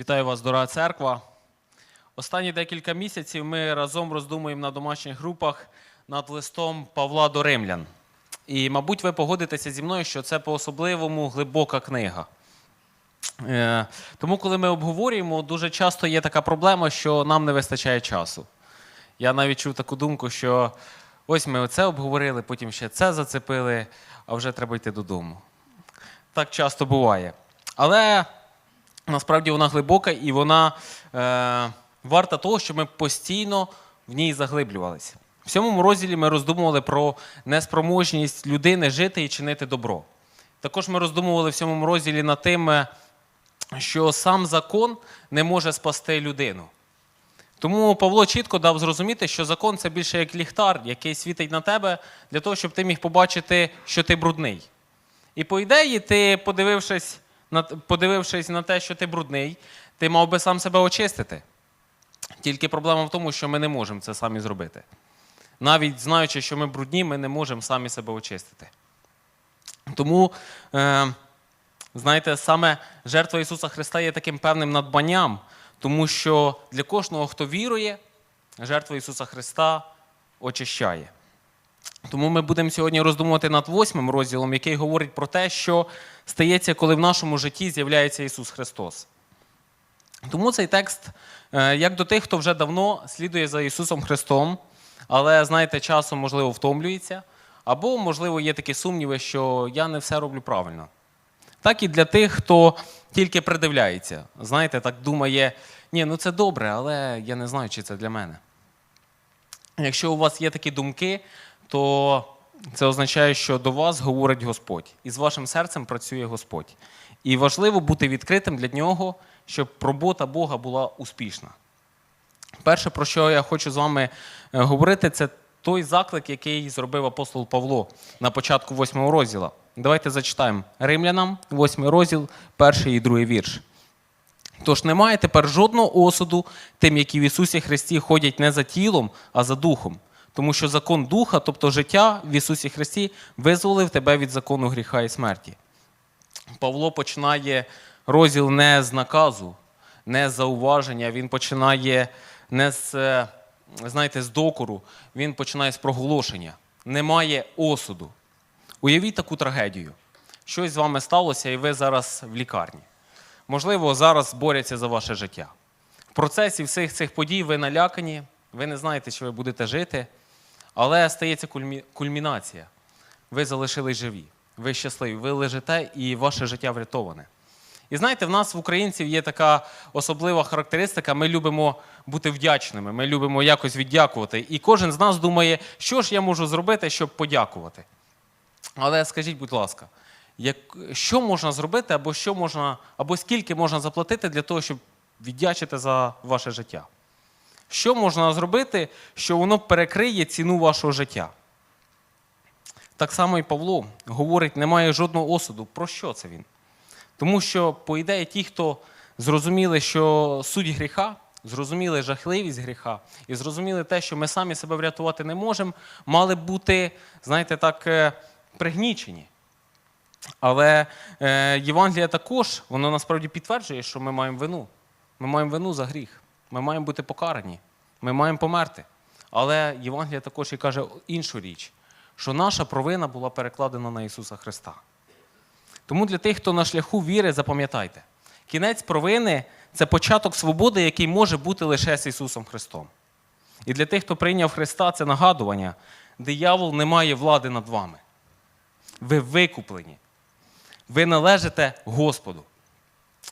Вітаю вас, дорога церква. Останні декілька місяців ми разом роздумуємо на домашніх групах над листом Павла до Римлян. І, мабуть, ви погодитеся зі мною, що це по-особливому глибока книга. Е, Тому, коли ми обговорюємо, дуже часто є така проблема, що нам не вистачає часу. Я навіть чув таку думку, що ось ми оце обговорили, потім ще це зацепили, а вже треба йти додому. Так часто буває. Але насправді вона глибока і вона е, варта того, щоб ми постійно в ній заглиблювалися. В сьомому розділі ми роздумували про неспроможність людини жити і чинити добро. Також ми роздумували в сьомому розділі над тим, е, що сам закон не може спасти людину. Тому Павло чітко дав зрозуміти, що закон це більше як ліхтар, який світить на тебе для того, щоб ти міг побачити, що ти брудний. І по ідеї, ти, подивившись подивившись на те, що ти брудний, ти мав би сам себе очистити. Тільки проблема в тому, що ми не можемо це самі зробити. Навіть знаючи, що ми брудні, ми не можемо самі себе очистити. Тому, е, знаєте, саме жертва Ісуса Христа є таким певним надбанням, тому що для кожного, хто вірує, жертва Ісуса Христа очищає. Тому ми будемо сьогодні роздумувати над восьмим розділом, який говорить про те, що стається, коли в нашому житті з'являється Ісус Христос. Тому цей текст, е, як до тих, хто вже давно слідує за Ісусом Христом, але, знаєте, часом, можливо, втомлюється, або, можливо, є такі сумніви, що я не все роблю правильно. Так і для тих, хто тільки придивляється. Знаєте, так думає, ні, ну це добре, але я не знаю, чи це для мене. Якщо у вас є такі думки, то це означає, що до вас говорить Господь, і з вашим серцем працює Господь. І важливо бути відкритим для нього, щоб робота Бога була успішна. Перше, про що я хочу з вами е, говорити, це той заклик, який зробив апостол Павло на початку восьмого розділу. Давайте зачитаємо Римлянам, восьмий розділ, перший і другий вірш. Тож немає тепер жодного осуду тим, які в Ісусі Христі ходять не за тілом, а за духом. Тому що закон духа, тобто життя в Ісусі Христі, визволив тебе від закону гріха і смерті. Павло починає розділ не з наказу, не з зауваження, він починає не з, е, знаєте, з докору, він починає з проголошення. Немає осуду. Уявіть таку трагедію. Щось з вами сталося, і ви зараз в лікарні. Можливо, зараз борються за ваше життя. В процесі всіх цих подій ви налякані, ви не знаєте, чи ви будете жити, але стається кульмі- кульмінація. Ви залишились живі, ви щасливі, ви лежите і ваше життя врятоване. І знаєте, в нас в українців є така особлива характеристика. Ми любимо бути вдячними, ми любимо якось віддякувати. І кожен з нас думає, що ж я можу зробити, щоб подякувати. Але скажіть, будь ласка, як, що можна зробити, або що можна, або скільки можна заплатити для того, щоб віддячити за ваше життя? Що можна зробити, що воно перекриє ціну вашого життя? Так само і Павло говорить, немає жодного осуду. Про що це він? Тому що, по ідеї, ті, хто зрозуміли, що суть гріха, зрозуміли жахливість гріха і зрозуміли те, що ми самі себе врятувати не можемо, мали бути, знаєте, так, е, пригнічені. Але е, Євангелія також, воно насправді підтверджує, що ми маємо вину. Ми маємо вину за гріх. Ми маємо бути покарані. Ми маємо померти. Але Євангелія також і каже іншу річ, що наша провина була перекладена на Ісуса Христа. Тому для тих, хто на шляху віри, запам'ятайте, кінець провини це початок свободи, який може бути лише з Ісусом Христом. І для тих, хто прийняв Христа, це нагадування, диявол не має влади над вами. Ви викуплені. Ви належите Господу.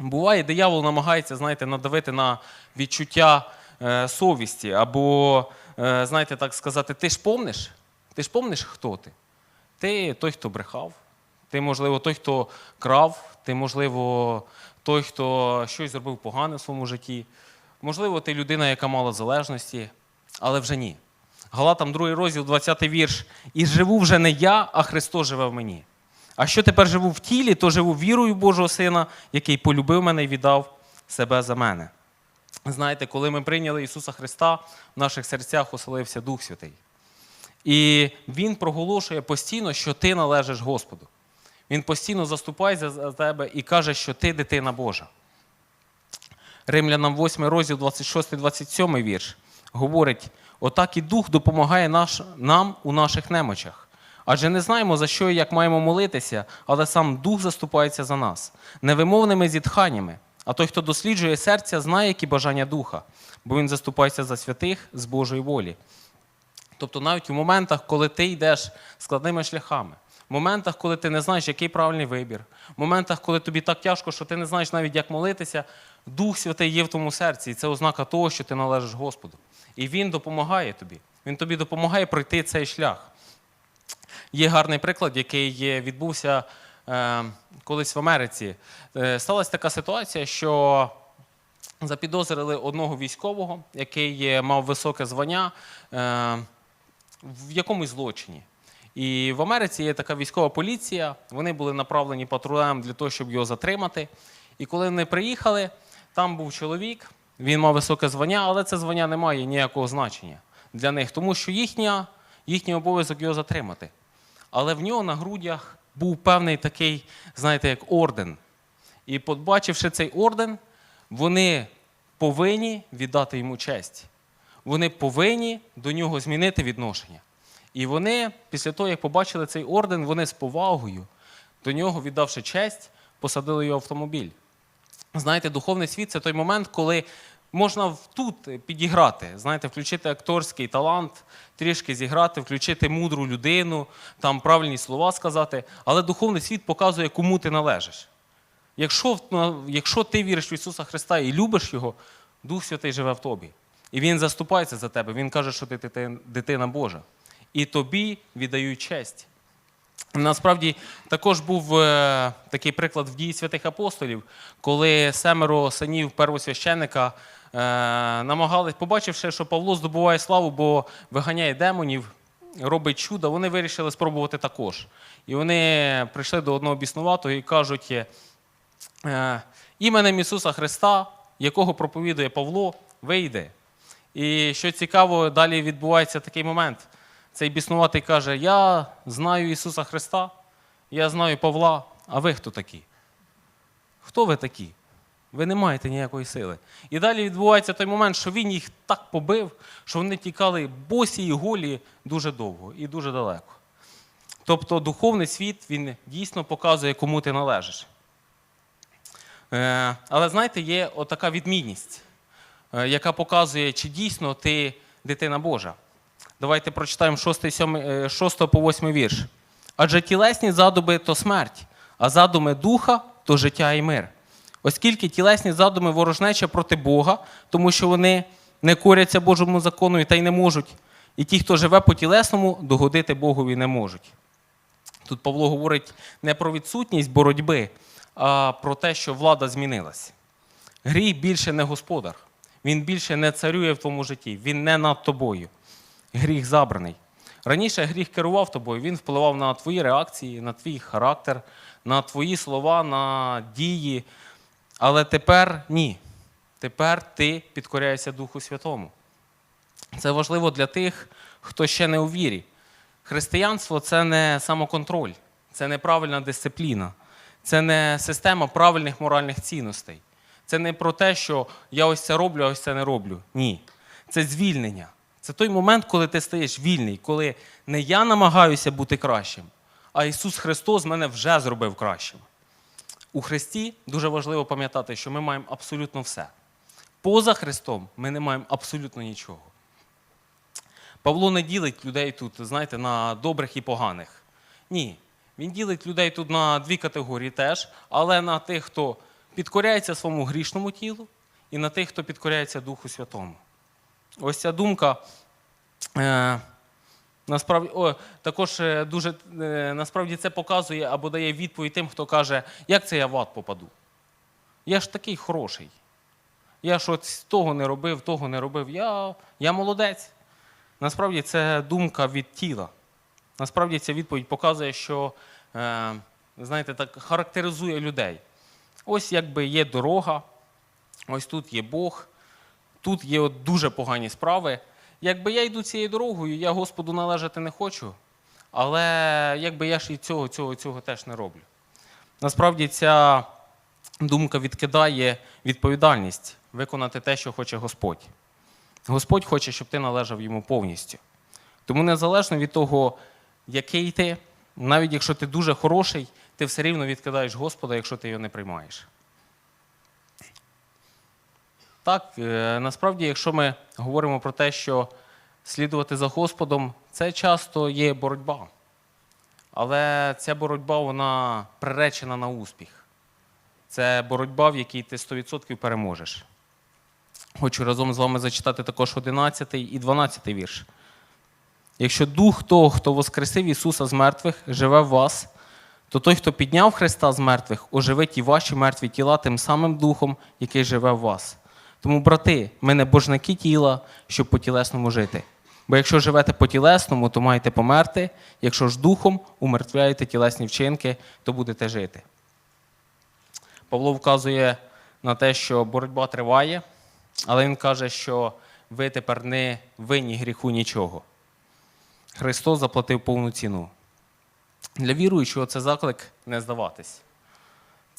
Буває, диявол намагається, знаєте, надавити на відчуття е, совісті, або, е, знаєте, так сказати, ти ж помниш? Ти ж помниш, хто ти? Ти той, хто брехав, ти, можливо, той, хто крав, ти, можливо, той, хто щось зробив погане в своєму житті. Можливо, ти людина, яка мала залежності, але вже ні. Галатам 2 розділ, 20 вірш. І живу вже не я, а Христос живе в мені. А що тепер живу в тілі, то живу вірою Божого Сина, який полюбив мене і віддав себе за мене. Знаєте, коли ми прийняли Ісуса Христа, в наших серцях оселився Дух Святий. І Він проголошує постійно, що ти належиш Господу. Він постійно заступає за тебе і каже, що ти дитина Божа. Римлянам 8 розділ 26-27 вірш говорить: отак і Дух допомагає наш, нам у наших немочах. Адже не знаємо, за що і як маємо молитися, але сам Дух заступається за нас, невимовними зітханнями. А той, хто досліджує серця, знає, які бажання духа, бо він заступається за святих з Божої волі. Тобто навіть у моментах, коли ти йдеш складними шляхами, в моментах, коли ти не знаєш, який правильний вибір, в моментах, коли тобі так тяжко, що ти не знаєш навіть, як молитися, Дух Святий є в тому серці, і це ознака того, що ти належиш Господу. І Він допомагає тобі. Він тобі допомагає пройти цей шлях. Є гарний приклад, який відбувся е, колись в Америці. Е, сталася така ситуація, що запідозрили одного військового, який мав високе звання е, в якомусь злочині. І в Америці є така військова поліція. Вони були направлені патрулем для того, щоб його затримати. І коли вони приїхали, там був чоловік, він мав високе звання, але це звання не має ніякого значення для них, тому що їхня, їхній обов'язок його затримати. Але в нього на грудях був певний такий, знаєте, як орден. І побачивши цей орден, вони повинні віддати йому честь. Вони повинні до нього змінити відношення. І вони, після того, як побачили цей орден, вони з повагою до нього, віддавши честь, посадили його в автомобіль. Знаєте, духовний світ це той момент, коли можна тут підіграти, знаєте, включити акторський талант, трішки зіграти, включити мудру людину, там правильні слова сказати. Але духовний світ показує, кому ти належиш. Якщо, якщо ти віриш в Ісуса Христа і любиш Його, Дух Святий живе в тобі. І Він заступається за тебе. Він каже, що ти дитина Божа. І тобі віддають честь. Насправді також був е, такий приклад в дії святих апостолів, коли семеро синів первосвященика намагались, побачивши, що Павло здобуває славу, бо виганяє демонів, робить чудо, вони вирішили спробувати також. І вони прийшли до одного біснуватого і кажуть: е, іменем Ісуса Христа, якого проповідує Павло, вийде. І що цікаво, далі відбувається такий момент. Цей біснуватий каже: Я знаю Ісуса Христа, я знаю Павла, а ви хто такі? Хто ви такі? Ви не маєте ніякої сили. І далі відбувається той момент, що він їх так побив, що вони тікали босі і голі дуже довго і дуже далеко. Тобто духовний світ він дійсно показує, кому ти належиш. Е, Але знаєте, є отака відмінність, е, яка показує, чи дійсно ти дитина Божа. Давайте прочитаємо 6, 7, 6 по 8 вірш. Адже тілесні задуми то смерть, а задуми духа то життя і мир. Оскільки тілесні задуми ворожнеча проти Бога, тому що вони не коряться Божому закону та й не можуть. І ті, хто живе по тілесному, догодити Богові не можуть. Тут Павло говорить не про відсутність боротьби, а про те, що влада змінилась. Гріх більше не господар. Він більше не царює в твоєму житті, він не над тобою. Гріх забраний. Раніше гріх керував тобою, він впливав на твої реакції, на твій характер, на твої слова, на дії. Але тепер ні. Тепер ти підкоряєшся Духу Святому. Це важливо для тих, хто ще не у вірі. Християнство це не самоконтроль, це не правильна дисципліна, це не система правильних моральних цінностей. Це не про те, що я ось це роблю, а ось це не роблю. Ні. Це звільнення. Це той момент, коли ти стаєш вільний, коли не я намагаюся бути кращим, а Ісус Христос мене вже зробив кращим. У Христі дуже важливо пам'ятати, що ми маємо абсолютно все. Поза Христом ми не маємо абсолютно нічого. Павло не ділить людей тут, знаєте, на добрих і поганих. Ні. Він ділить людей тут на дві категорії теж, але на тих, хто підкоряється своєму грішному тілу, і на тих, хто підкоряється Духу Святому. Ось ця думка. Е, Насправді, о, також е, дуже е, насправді це показує або дає відповідь тим, хто каже, як це я в ад попаду. Я ж такий хороший. Я ж от того не робив, того не робив. Я, я молодець. Насправді це думка від тіла. Насправді ця відповідь показує, що е, знаєте, так характеризує людей. Ось якби є дорога, ось тут є Бог, тут є от дуже погані справи. Якби я йду цією дорогою, я Господу належати не хочу, але якби я ж і цього, цього, цього теж не роблю. Насправді ця думка відкидає відповідальність виконати те, що хоче Господь. Господь хоче, щоб ти належав йому повністю. Тому незалежно від того, який ти, навіть якщо ти дуже хороший, ти все рівно відкидаєш Господа, якщо ти його не приймаєш. Так, е, насправді, якщо ми говоримо про те, що слідувати за Господом, це часто є боротьба. Але ця боротьба вона приречена на успіх. Це боротьба, в якій ти 100% переможеш. Хочу разом з вами зачитати також 11 і 12 вірш. Якщо дух того, хто воскресив Ісуса з мертвих, живе в вас, то той, хто підняв Христа з мертвих, оживить і ваші мертві тіла тим самим духом, який живе в вас. Тому, брати, ми не божники тіла, щоб по тілесному жити. Бо якщо живете по тілесному, то маєте померти, якщо ж духом умертвляєте тілесні вчинки, то будете жити. Павло вказує на те, що боротьба триває, але він каже, що ви тепер не винні гріху нічого. Христос заплатив повну ціну. Для віруючого це заклик не здаватись.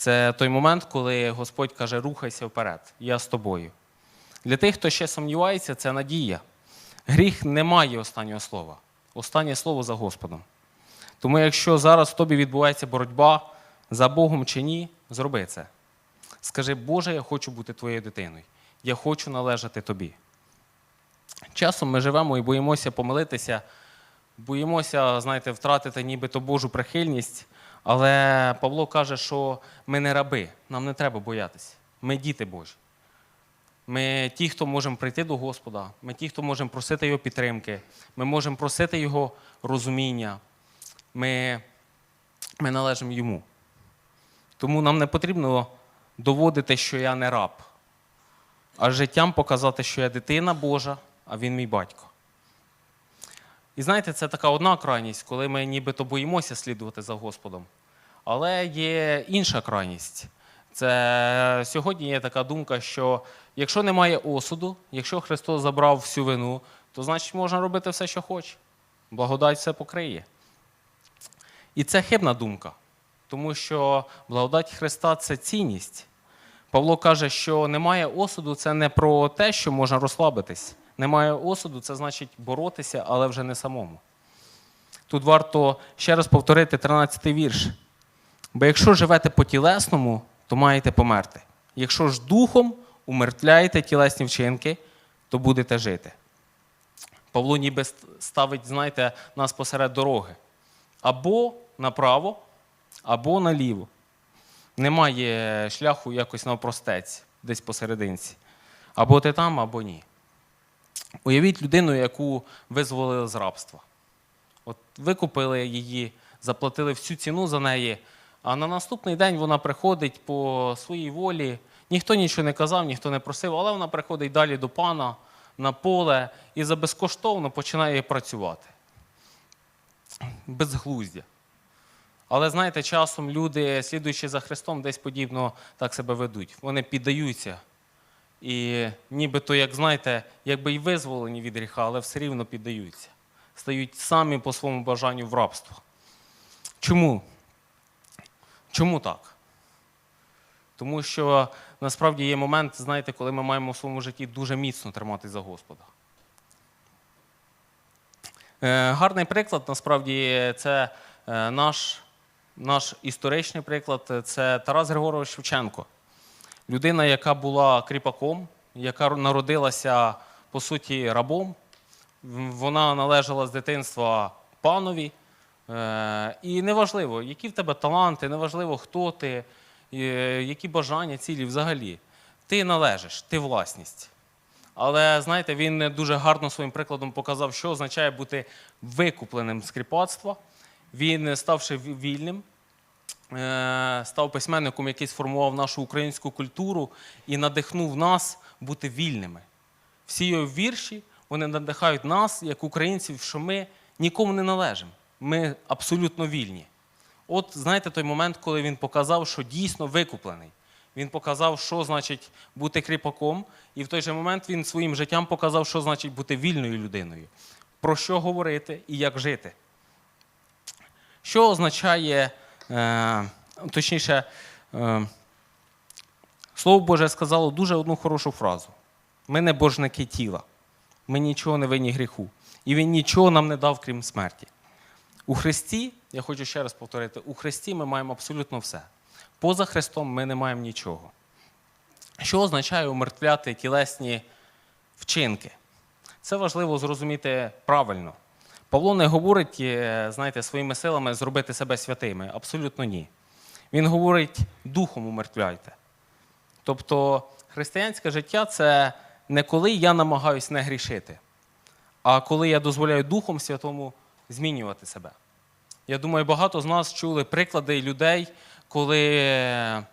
Це той момент, коли Господь каже, рухайся вперед, я з тобою. Для тих, хто ще сумнівається, це надія. Гріх не має останнього слова. Останнє слово за Господом. Тому якщо зараз в тобі відбувається боротьба за Богом чи ні, зроби це. Скажи, Боже, я хочу бути твоєю дитиною. Я хочу належати тобі. Часом ми живемо і боїмося помилитися, боїмося, знаєте, втратити нібито Божу прихильність. Але Павло каже, що ми не раби, нам не треба боятися. Ми діти Божі. Ми ті, хто можемо прийти до Господа, ми ті, хто можемо просити Його підтримки, ми можемо просити Його розуміння. Ми, ми належимо Йому. Тому нам не потрібно доводити, що я не раб, а життям показати, що я дитина Божа, а він мій батько. І знаєте, це така одна крайність, коли ми нібито боїмося слідувати за Господом. Але є інша крайність. Це сьогодні є така думка, що якщо немає осуду, якщо Христос забрав всю вину, то значить можна робити все, що хоче. Благодать все покриє. І це хибна думка, тому що благодать Христа це цінність. Павло каже, що немає осуду це не про те, що можна розслабитись. Немає осуду, це значить боротися, але вже не самому. Тут варто ще раз повторити 13-й вірш. Бо якщо живете по тілесному, то маєте померти. Якщо ж духом умертвляєте тілесні вчинки, то будете жити. Павло ніби ставить, знаєте, нас посеред дороги. Або направо, або наліво. Немає шляху якось навпростець, десь посерединці. Або ти там, або ні. Уявіть людину, яку визволили з рабства. От ви купили її, заплатили всю ціну за неї, а на наступний день вона приходить по своїй волі. Ніхто нічого не казав, ніхто не просив, але вона приходить далі до пана на поле і за безкоштовно починає працювати. Безглуздя. Але знаєте, часом люди, слідуючи за Христом, десь подібно так себе ведуть. Вони піддаються. І нібито, як знаєте, якби й визволені від гріха, але все рівно піддаються. Стають самі по своєму бажанню в рабство. Чому? Чому так? Тому що насправді є момент, знаєте, коли ми маємо в своєму житті дуже міцно тримати за Господа. Е, Гарний приклад, насправді, це е, наш, наш історичний приклад, це Тарас Григорович Шевченко. Людина, яка була кріпаком, яка народилася, по суті, рабом. Вона належала з дитинства панові. Е, І неважливо, які в тебе таланти, неважливо, хто ти, е, які бажання, цілі взагалі. Ти належиш, ти власність. Але знаєте, він дуже гарно своїм прикладом показав, що означає бути викупленим з кріпацтва. Він, ставши вільним, став письменником, який сформував нашу українську культуру і надихнув нас бути вільними. Всі його вірші вони надихають нас, як українців, що ми нікому не належимо. Ми абсолютно вільні. От знаєте, той момент, коли він показав, що дійсно викуплений. Він показав, що значить бути кріпаком, і в той же момент він своїм життям показав, що значить бути вільною людиною, про що говорити і як жити. Що означає, е, точніше, е, Слово Боже сказало дуже одну хорошу фразу: ми не божники тіла, ми нічого не винні гріху, і Він нічого нам не дав, крім смерті. У Христі, я хочу ще раз повторити, у Христі ми маємо абсолютно все. Поза Христом ми не маємо нічого. Що означає умертвляти тілесні вчинки? Це важливо зрозуміти правильно. Павло не говорить, е, знаєте, своїми силами зробити себе святими. Абсолютно ні. Він говорить, духом умертвляйте. Тобто християнське життя це не коли я намагаюся не грішити, а коли я дозволяю Духом Святому змінювати себе. Я думаю, багато з нас чули приклади людей, коли,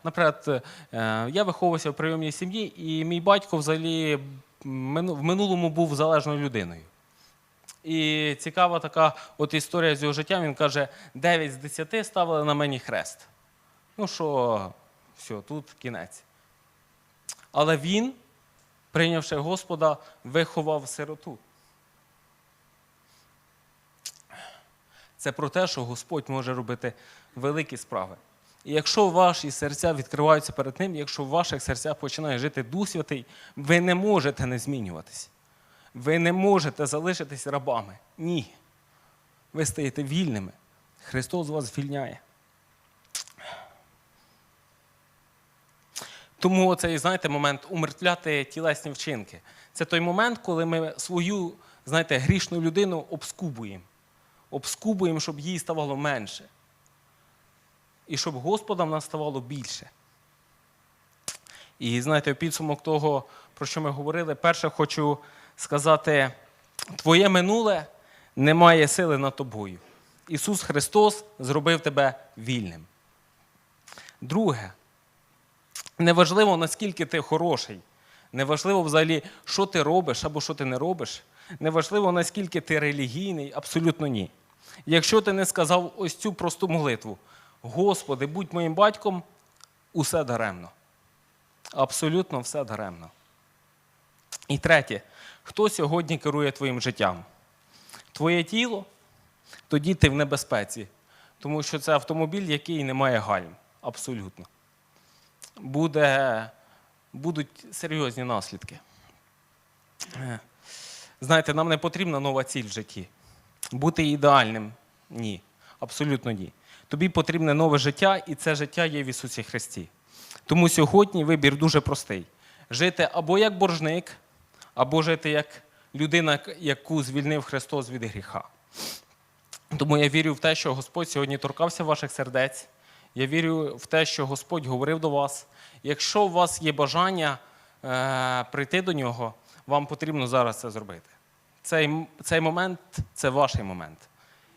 наприклад, е, я виховувався в прийомній сім'ї, і мій батько взагалі в минулому був залежною людиною. І цікава така от історія з його життя. Він каже: 9 з 10 ставили на мені хрест. Ну що, все, тут кінець. Але він, прийнявши Господа, виховав сироту. Це про те, що Господь може робити великі справи. І якщо ваші серця відкриваються перед Ним, якщо в ваших серцях починає жити Дух Святий, ви не можете не змінюватись. Ви не можете залишитись рабами. Ні. Ви стаєте вільними. Христос вас звільняє. Тому цей, знаєте, момент умертвляти тілесні вчинки. Це той момент, коли ми свою, знаєте, грішну людину обскубуємо. Обскубуємо, щоб їй ставало менше. І щоб Господа в нас ставало більше. І знаєте, підсумок того, про що ми говорили, перше хочу сказати: твоє минуле не має сили над тобою. Ісус Христос зробив тебе вільним. Друге, неважливо, наскільки ти хороший, неважливо взагалі, що ти робиш або що ти не робиш. Неважливо, наскільки ти релігійний, абсолютно ні. Якщо ти не сказав ось цю просту молитву, Господи, будь моїм батьком, усе даремно. Абсолютно все даремно. І третє, хто сьогодні керує твоїм життям? Твоє тіло, тоді ти в небезпеці, тому що це автомобіль, який не має гальм. Абсолютно. Буде, будуть серйозні наслідки. Е, Знаєте, нам не потрібна нова ціль в житті. Бути ідеальним ні. Абсолютно ні. Тобі потрібне нове життя, і це життя є в Ісусі Христі. Тому сьогодні вибір дуже простий: жити або як боржник, або жити як людина, яку звільнив Христос від гріха. Тому я вірю в те, що Господь сьогодні торкався ваших сердець. Я вірю в те, що Господь говорив до вас. Якщо у вас є бажання е, прийти до нього, вам потрібно зараз це зробити. Цей, цей момент це ваш момент.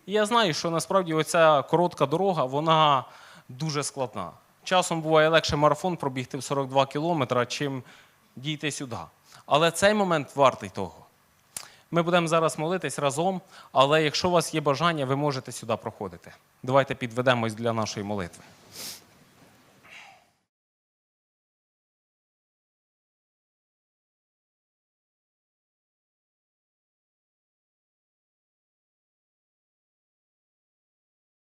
І я знаю, що насправді оця коротка дорога, вона дуже складна. Часом буває легше марафон пробігти в 42 кілометра, чим дійти сюди. Але цей момент вартий того. Ми будемо зараз молитись разом, але якщо у вас є бажання, ви можете сюди проходити. Давайте підведемось для нашої молитви.